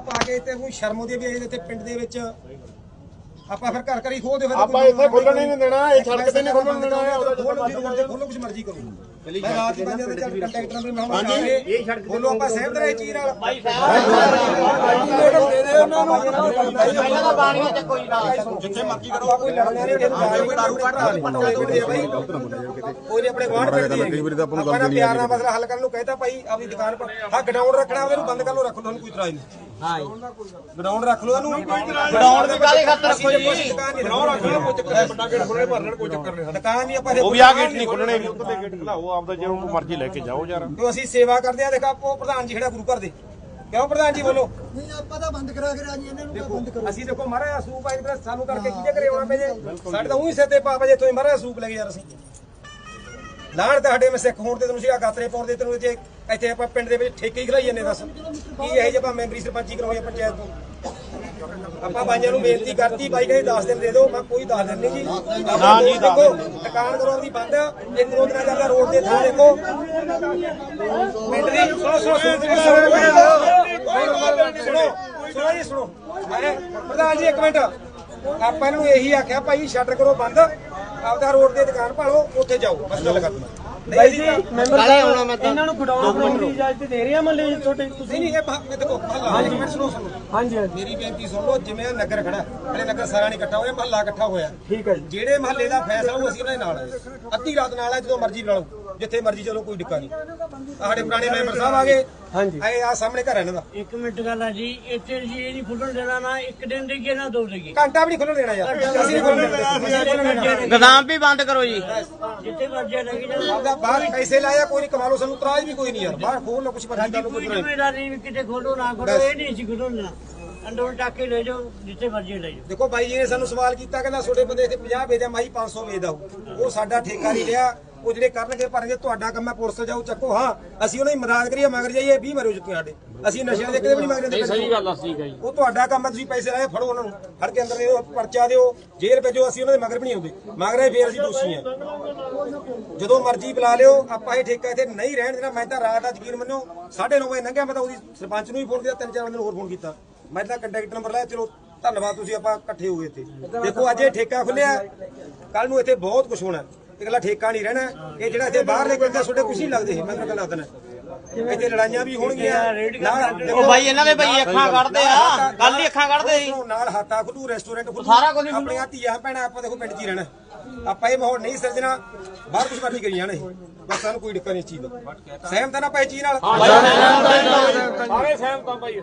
ਪਾ ਕੇ ਤੇ ਕੋਈ ਸ਼ਰਮ ਉਹਦੀ ਵੀ ਇਹ ਇੱਥੇ ਪਿੰਡ ਦੇ ਵਿੱਚ ਆਪਾਂ ਫਿਰ ਘਰ ਘਰ ਹੀ ਖੋਦੇ ਫਿਰ ਆਪਾਂ ਇੱਥੇ ਖੁੱਲਣ ਹੀ ਨਹੀਂ ਦੇਣਾ ਇਹ ਸੜਕ ਤੇ ਨਹੀਂ ਖੁੱਲਣ ਦੇਣਾ ਖੋਲੋ ਜੀ ਰੋਡ ਤੇ ਖੋਲੋ ਕੁਝ ਮਰਜ਼ੀ ਕਰੋ। ਮੈਂ ਰਾਤ ਹੀ ਬੰਦੇ ਦੇ ਚੱਲ ਕੰਟੈਕਟਰਾਂ ਦੇ ਮੈਂ ਹੁਣ ਹਾਂਜੀ। ਇਹ ਸੜਕ ਖੋਲੋ ਆਪਾਂ ਸਹਿਮਤ ਰਹੇ ਚੀਜ਼ ਨਾਲ। ਬਾਈ ਪਹਿਲਾਂ ਤਾਂ ਬਾਣੀਆਂ ਤੇ ਕੋਈ ਨਾ ਜਿੱਥੇ ਮਰਜ਼ੀ ਕਰੋ। ਕੋਈ ਲੜਨਾ ਨਹੀਂ ਕੋਈ ਦਾਰੂ ਕੱਢ ਪਟੋਲੇ ਪਿੰਡੇ ਬਾਈ। ਕੋਈ ਨਹੀਂ ਆਪਣੇ ਗਵਾਂਢ ਪਿੰਡ ਦੀ ਕਈ ਵਾਰੀ ਤਾਂ ਆਪਾਂ ਨੂੰ ਗੱਲ ਪਿਆਰ ਨਾਲ ਮਸਲਾ ਹੱਲ ਕਰਨ ਨੂੰ ਕਹਿੰਦਾ ਭਾਈ ਆਪਣੀ ਦੁਕਾਨ ਪਰ ਹਾਂ ਗਡਾਊਨ ਰੱਖਣਾ ਉਹਨੂੰ ਬੰਦ ਕਰ ਲਓ ਰੱਖ ਲਓ ਤੁਹਾਨੂੰ ਕੋਈ ਇਤਰਾਜ਼ ਨਹੀਂ। ਹਾਂ ਗਡਾਊਨ ਰੱਖ ਲਓ ਇਹਨੂੰ। ਗਡਾਊਨ ਦੀ ਕਾਹਦੇ ਖਾਤਰ ਰੱਖੋ ਜੀ ਰੱਖ ਲਓ ਕੋਈ ਚੱਕਰ ਨਹੀਂ। ਵੱਡਾ ਗੇਟ ਖੋਲਣੇ ਭਰ ਲੈਣ ਕੋਈ ਚੱਕਰ ਨਹੀਂ ਦੁਕਾਨ ਨਹੀਂ ਆਪਾਂ ਉਹ ਵੀ ਆ ਗੇਟ ਨਹੀਂ ਖੁੱਲਣੇ ਵੀ ਦੇ ਗੇਟ ਖਲਾਓ ਆਪਦਾ ਜੇ ਉਹ ਮਰਜ਼ੀ ਲੈ ਕੇ ਜਾਓ ਯਾਰ। ਜੋ ਅਸੀਂ ਸੇਵਾ ਕਰਦੇ ਆ ਦੇਖਾ ਉਹ ਪ੍ਰਧਾਨ ਜੀ ਖੜਾ ਗੁਰੂ ਘਰ ਦੇ। ਕਿਉਂ ਪ੍ਰਧਾਨ ਜੀ ਬੋਲੋ? ਨਹੀਂ ਆਪਾਂ ਤਾਂ ਬੰਦ ਕਰਾ ਕੇ ਰਾਜੀ ਇਹਨਾਂ ਨੂੰ ਤਾਂ ਬੰਦ ਕਰੋ। ਅਸੀਂ ਦੇਖੋ ਮਹਾਰਾਜ ਸੂਪ ਆਈ ਫਿਰ ਸਾਨੂੰ ਕਰਕੇ ਕਿਹਦੇ ਘਰੇ ਆਉਣਾ ਪਏ ਜੇ ਸਾਡੇ ਤਾਂ ਉਹੀ ਸਿਰ ਤੇ ਪਾ ਪਏ ਜੇ ਤੁਸੀਂ ਮਹਾਰਾਜ ਸੂਪ ਲੈ ਕੇ ਯਾਰ ਅਸੀਂ ਲਾਣ ਤੁਹਾਡੇ ਮੈਂ ਸਿੱਖ ਹੋਣ ਤੇ ਤੁਹਾਨੂੰ ਸੀਗਾ ਗਾਤਰੇ ਪਾਉਂਦੇ ਤੈਨੂੰ ਜੇ ਇੱਥੇ ਆਪਾਂ ਪਿੰਡ ਦੇ ਵਿੱਚ ਠੇਕੇ ਹੀ ਖਲਾਈ ਜਾਂਦੇ ਦੱਸ। ਕੀ ਇਹ ਜੇ ਆਪਾਂ ਮੈਂਬਰੀ ਸਰਪੰਚੀ ਕਰਾਉਣੀ ਆ ਪੰਚਾਇਤ ਤੋਂ ਆਪਾਂ ਬਾਈਆਂ ਨੂੰ ਬੇਨਤੀ ਕਰਤੀ ਬਾਈ ਕਹਿੰਦੇ 10 ਦਿਨ ਦੇ ਦਿਓ ਮੈਂ ਕੋਈ 10 ਦਿਨ ਨਹੀਂ ਜੀ। ਨਾ ਜੀ ਦੇਖੋ ਦੁਕਾਨ ਕਰੋ ਆਪਣੀ ਬੰਦ ਇੱਕ ਦੋ ਦਿਨਾਂ ਦਾ ਰੋਡ ਦੇ ਥਾਂ ਦੇਖੋ। ਦੀ ਸੁਣੋ ਸੁਣੋ ਸੁਣੋ ਸੁਣੋ ਜੀ ਸੁਣੋ। ਪ੍ਰਧਾਨ ਜੀ ਇੱਕ ਮਿੰਟ। ਆਪਾਂ ਨੂੰ ਇਹੀ ਆਖਿਆ ਭਾਈ ਸ਼ਟਰ ਕਰੋ ਬੰਦ। ਆਪਦਾ ਰੋਡ ਤੇ ਦੁਕਾਨ ਭਾਲੋ ਉੱਥੇ ਜਾਓ। ਬਸ ਗੱਲ ਖਤਮ। ਬਾਈ ਜੀ ਕਾਹਦੇ ਆਉਣਾ ਮੈਂ ਤਾਂ ਇਹਨਾਂ ਨੂੰ ਖਡਾਉਣ ਬਣਾਉਣ ਦੀ ਇਜਾਜ਼ਤ ਦੇ ਰਹੇ ਆ ਮੱਲੇ ਤੁਹਾਡੇ ਨਹੀਂ ਨਹੀਂ ਇਹ ਭਾ- ਇਹ ਦੇਖੋ ਮਹੱਲਾ ਹਾਂਜੀ। ਮਿੰਟ ਸੁਣੋ ਸੁਣੋ। ਹਾਂਜੀ ਹਾਂਜੀ। ਮੇਰੀ ਬੇਨਤੀ ਸੁਣ ਲਓ ਜਿਵੇਂ ਇਹ ਨਗਰ ਖੜਾ ਹਲੇ ਨਗਰ ਸਾਰਾ ਨਹੀਂ ਇਕੱਠਾ ਹੋਇਆ ਮਹੱਲਾ ਇਕੱਠਾ ਹੋਇਆ। ਠੀਕ ਹੈ ਜੀ। ਜਿਹੜੇ ਮਹੱਲੇ ਦਾ ਫੈਸਲਾ ਉਹ ਅਸੀਂ ਉਹਨਾਂ ਦੇ ਨਾਲ ਆਏ ਅੱਧੀ ਰਾਤ ਨਾਲ ਆ ਜਦੋਂ ਮਰਜ਼ੀ ਬੁਲਾ ਲਓ ਜਿੱਥੇ ਮਰਜ਼ੀ ਚਲੋ ਕੋਈ ਡਿੱਕਾ ਨਹੀਂ। ਸਾਡੇ ਪੁਰਾਣੇ ਮੈਂਬਰ ਸਾਹਿਬ ਆ ਗਏ ਹਾਂਜੀ। ਆਏ ਆ ਸਾਹਮਣੇ ਘਰ ਹੈ ਇਹਨਾਂ ਦਾ। ਇੱਕ ਮਿੰਟ ਗੱਲ ਆ ਜੀ ਇੱਥੇ ਜੀ ਇਹ ਨਹੀਂ ਖੁੱਲਣ ਦੇਣਾ ਨਾ ਇੱਕ ਦਿਨ ਦੇਈਏ ਨਾ ਦੋ ਦੇਈਏ ਘੰਟਾ ਵੀ ਨਹੀਂ ਖੁੱਲਣ ਦੇਣਾ ਯਾਰ। ਅਸੀਂ ਨਹੀਂ ਖੁੱਲਣ ਦੇਣਾ ਨਹੀਂ ਗਦਾਮ ਵੀ ਬੰਦ ਕਰੋ ਜੀ। ਜਿੱਥੇ ਮਰਜ਼ੀ ਲੱਗੀ ਆਪਦਾ ਬਾਹਰ ਪੈਸੇ ਲਾਇਆ ਕੋਈ ਨਹੀਂ ਕਮਾ ਲਓ ਸਾਨੂੰ ਇਤਰਾਜ਼ ਵੀ ਕੋਈ ਨਹੀਂ ਯਾਰ। ਬਾਹਰ ਖੋਲ ਲਓ ਕੁਛ ਮਰਜ਼ੀ ਕਰ ਲਓ ਕੋਈ ਕੁਝ ਨਹੀਂ ਜ਼ਿੰਮੇਵਾਰੀ ਵੀ ਕਿਤੇ ਖੋਲੋ ਨਾ ਖੋਲੋ ਇਹ ਨਹੀਂ ਸੀ ਖੋਲਣਾ ਅੰਦਰੋਂ ਟੱਕ ਕੇ ਲੈ ਜਾਓ ਜਿੱਥੇ ਮਰਜ਼ੀ ਲੈ ਜਾਓ। ਦੇਖੋ ਬਾਈ ਜੀ ਨੇ ਸਾਨੂੰ ਸਵਾਲ ਕੀਤਾ ਕਹਿੰਦਾ ਛੋਟੇ ਬੰਦੇ ਇੱਥੇ 50 ਵੇਚਦਾ ਮਾਈ 500 ਵੇਚਦਾ ਉਹ। ਉਹ ਸਾਡਾ ਠੇਕਾ ਨਹੀਂ ਲਿਆ ਉਹ ਜਿਹੜੇ ਕਰਨਗੇ ਭਰਨਗੇ ਤੁਹਾਡਾ ਕੰਮ ਹੈ ਪੁਲਿਸ ਜਾਓ ਚੱਕੋ ਹਾਂ। ਅਸੀਂ ਉਹਨਾਂ ਦੀ ਮਦਦ ਕਰੀਏ ਮਗਰ ਜਾਈਏ 20 ਮਰੋ ਜੁੱਤੀਆਂ ਸਾਡੇ। ਅਸੀਂ ਨਸ਼ਿਆਂ ਦੇ ਕਿਤੇ ਵੀ ਨਹੀਂ ਮਗਰ ਜਾਂਦੇ ਸਹੀ ਗੱਲ ਆ ਠੀਕ ਹੈ ਜੀ ਉਹ ਤੁਹਾਡਾ ਕੰਮ ਹੈ ਤੁਸੀਂ ਪੈਸੇ ਲਾਏ ਫੜੋ ਉਹਨਾਂ ਨੂੰ। ਫੜ ਕੇ ਅੰਦਰ ਦਿਓ ਪਰਚਾ ਦਿਓ ਜੇਲ੍ਹ ਭੇਜੋ ਅਸੀਂ ਉਹਨਾਂ ਦੇ ਮਗਰ ਵੀ ਨਹੀਂ ਆਉਂਦੇ ਮਗਰ ਆਏ ਫੇਰ ਅਸੀਂ ਦੋਸ਼ੀ ਹਾਂ। ਜਦੋਂ ਮਰਜ਼ੀ ਬੁਲਾ ਲਿਓ ਆਪਾਂ ਇਹ ਠੇਕਾ ਇੱਥੇ ਨਹੀਂ ਰਹਿਣ ਦੇਣਾ। ਮੈਂ ਤਾਂ ਰਾਤ ਦਾ ਯਕੀਨ ਮੰਨੋ 9:30 ਵਜੇ ਲੰਘਿਆ ਮੈਂ ਤਾਂ ਉਹਦੀ ਸਰਪੰਚ ਨੂੰ ਵੀ ਫੋਨ ਕੀਤਾ ਤਿੰਨ ਚਾਰ ਬੰਦੇ ਨੂੰ ਹੋਰ ਫੋਨ ਕੀਤਾ। ਮੈਂ ਤਾਂ ਕੰਟੈਕਟ ਨੰਬਰ ਲਾਇਆ ਚਲੋ ਧੰਨਵਾਦ ਤੁਸੀਂ ਆਪਾਂ ਇਕੱਠੇ ਹੋ ਗਏ ਇੱਥੇ। ਦੇਖੋ ਅੱਜ ਇਹ ਠੇਕਾ ਖੁੱਲਿਆ ਕੱਲ ਨੂੰ ਇੱਥੇ ਬਹੁਤ ਕੁਝ ਹੋਣਾ। ਇਕੱਲਾ ਠੇਕਾ ਨਹੀਂ ਰਹਿਣਾ। ਇਹ ਜਿਹੜਾ ਇੱਥੇ ਬਾਹਰ ਨਿਕਲਦਾ ਤੁਹਾਡੇ ਕੁਝ ਨਹੀਂ ਲੱਗਦੇ ਮੈਂ ਤੁਹਾਨੂੰ ਦੱਸ ਦਿੰਦਾ ਇੱਥੇ ਲੜਾਈਆਂ ਵੀ ਹੋਣਗੀਆਂ। ਨਾਲ ਉਹ ਬਾਈ ਇਹਨਾਂ ਦੇ ਬਾਈ ਅੱਖਾਂ ਕੱਢਦੇ ਆ। ਕੱਲ ਹੀ ਅੱਖਾਂ ਕੱਢਦੇ ਸੀ। ਨਾਲ ਹਾਤਾ ਖੁੱਲੂ ਰੈਸਟੋਰੈਂਟ ਖੁੱਲੂ। ਸਾਰਾ ਕੁਝ। ਆਪਣੀਆਂ ਧੀਆਂ ਭੈਣਾਂ ਆਪਾਂ ਦੇਖੋ ਪਿੰਡ 'ਚ ਹੀ ਰਹਿਣਾ। ਆਪਾਂ ਇਹ ਮਾਹੌਲ ਨਹੀਂ ਸਿਰਜਣਾ। ਬਾਹਰ ਕੁਝ ਮਰਜ਼ੀ ਕਰੀ ਜਾਣਾ ਬਸ ਸਾਨੂੰ ਕੋਈ ਦਿੱਕਤ ਨਹੀਂ ਇਸ ਚੀਜ਼ ਦਾ ਸਹਿਮਤ ਨਾ ਭਾਈ ਚੀਜ਼ ਨਾਲ? ਸਾਰੇ ਸਹਿਮਤ ਆ ਭਾਈ